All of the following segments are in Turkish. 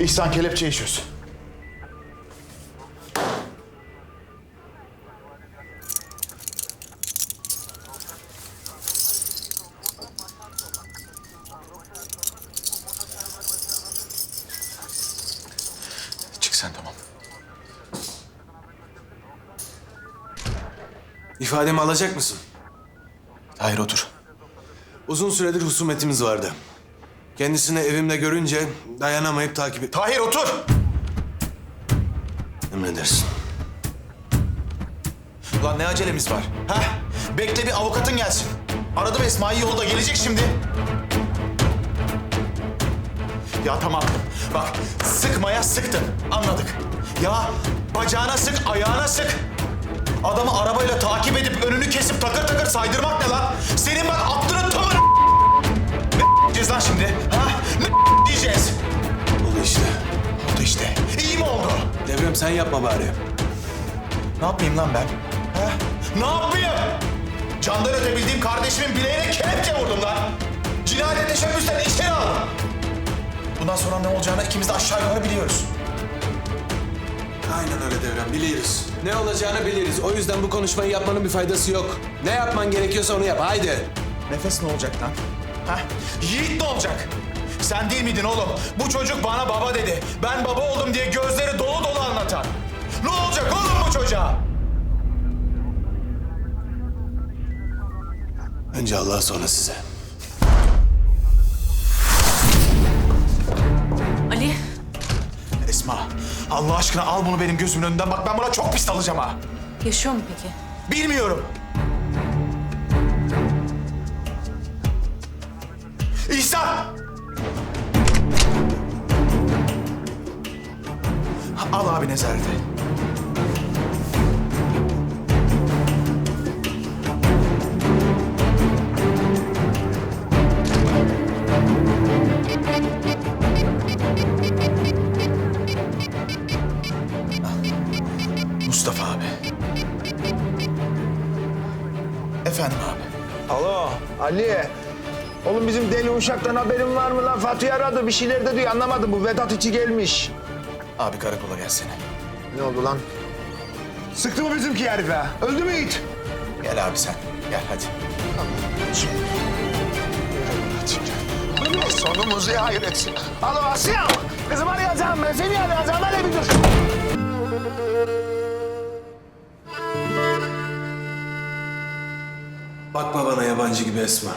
İhsan kelepçeyi çöz. Çık sen tamam. İfademi alacak mısın? Hayır otur. Uzun süredir husumetimiz vardı. Kendisini evimde görünce dayanamayıp takip et... Tahir otur. Emredersin. Ulan ne acelemiz var? Ha? Bekle bir avukatın gelsin. Aradım Esma'yı yolda gelecek şimdi. Ya tamam. Bak sıkmaya sıktın. Anladık. Ya bacağına sık, ayağına sık. Adamı arabayla takip edip önünü kesip takır takır saydırmak ne lan? Senin bak Devrem sen yapma bari. Ne yapayım lan ben? Ha? Ne yapayım? Candan ötebildiğim kardeşimin bileğine kelepçe vurdum lan. Cinayet teşebbüsten içeri aldım. Bundan sonra ne olacağını ikimiz de aşağı yukarı biliyoruz. Aynen öyle Devrem, biliyoruz. Ne olacağını biliriz. O yüzden bu konuşmayı yapmanın bir faydası yok. Ne yapman gerekiyorsa onu yap, haydi. Nefes ne olacak lan? Ha? Yiğit ne olacak? Sen değil miydin oğlum? Bu çocuk bana baba dedi. Ben baba oldum diye gözleri dolu dolu anlatan. Ne olacak oğlum bu çocuğa? Önce Allah sonra size. Ali, Esma, Allah aşkına al bunu benim gözümün önünden. Bak ben buna çok pis alacağım ha. yaşıyor mu peki? Bilmiyorum. İhsan! Al abi nezarete. Mustafa abi. Efendim abi. Alo Ali. Oğlum bizim deli uşaktan haberin var mı lan? Fatih aradı bir şeyler de diyor anlamadım. Bu Vedat içi gelmiş. Abi karakola gelsene. Ne oldu lan? Sıktı mı bizimki herife? Öldü mü it? Gel abi sen. Gel hadi. Allah sonumuzu hayır etsin. Alo Asya. Kızım arayacağım ben seni arayacağım. Hele bir dur. Bakma bana yabancı gibi Esma.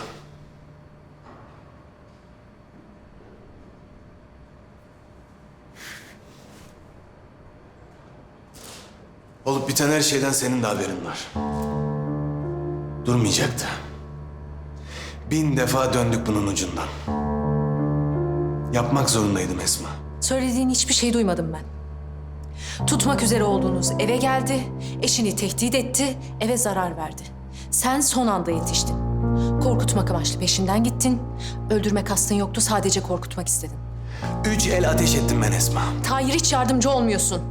Olup biten her şeyden senin de haberin var. Durmayacaktı. Bin defa döndük bunun ucundan. Yapmak zorundaydım Esma. Söylediğin hiçbir şey duymadım ben. Tutmak üzere olduğunuz eve geldi, eşini tehdit etti, eve zarar verdi. Sen son anda yetiştin. Korkutmak amaçlı peşinden gittin. Öldürme kastın yoktu, sadece korkutmak istedin. Üç el ateş ettim ben Esma. Tahir hiç yardımcı olmuyorsun.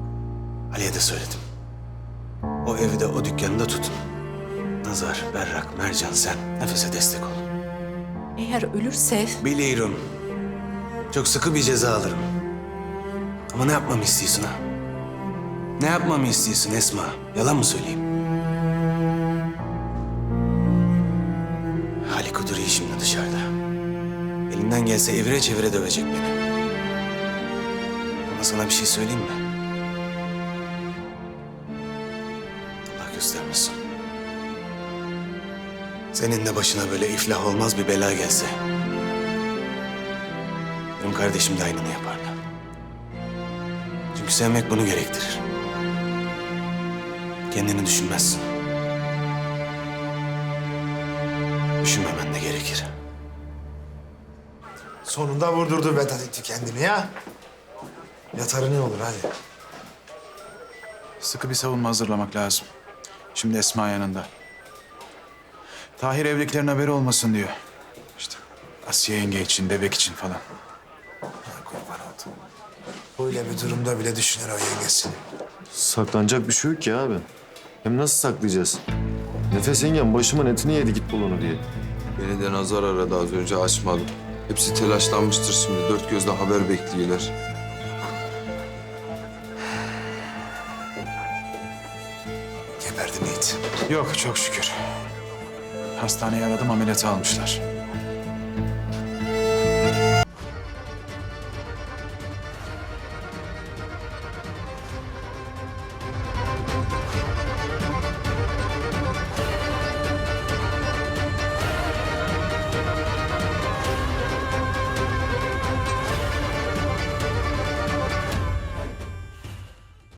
Ali'ye de söyledim. O evi de o dükkanı da tutun. Nazar, Berrak, Mercan sen nefese destek ol. Eğer ölürse Biliyorum. Çok sıkı bir ceza alırım. Ama ne yapmamı istiyorsun ha? Ne yapmamı istiyorsun Esma? Yalan mı söyleyeyim? Haliko duruyor şimdi dışarıda. Elinden gelse evire çevire dövecek beni. Ama sana bir şey söyleyeyim mi? Göstermesin. Senin de başına böyle iflah olmaz bir bela gelse. Benim kardeşim de aynını yapardı. Çünkü sevmek bunu gerektirir. Kendini düşünmezsin. Düşünmemen de gerekir. Sonunda vurdurdu Vedat iti kendini ya. Yatarı ne olur hadi. Sıkı bir savunma hazırlamak lazım. Şimdi Esma yanında. Tahir evliliklerin haberi olmasın diyor. İşte Asiye yenge için, bebek için falan. Kurban oldum. Böyle bir durumda bile düşünür o yengesini. Saklanacak bir şey yok ki abi. Hem nasıl saklayacağız? Nefes yengem başımın etini yedi git bul onu diye. Beni de Nazar aradı az önce açmadım. Hepsi telaşlanmıştır şimdi. Dört gözle haber bekliyorlar. Cüneyt? Yok çok şükür. Hastaneyi aradım ameliyata almışlar.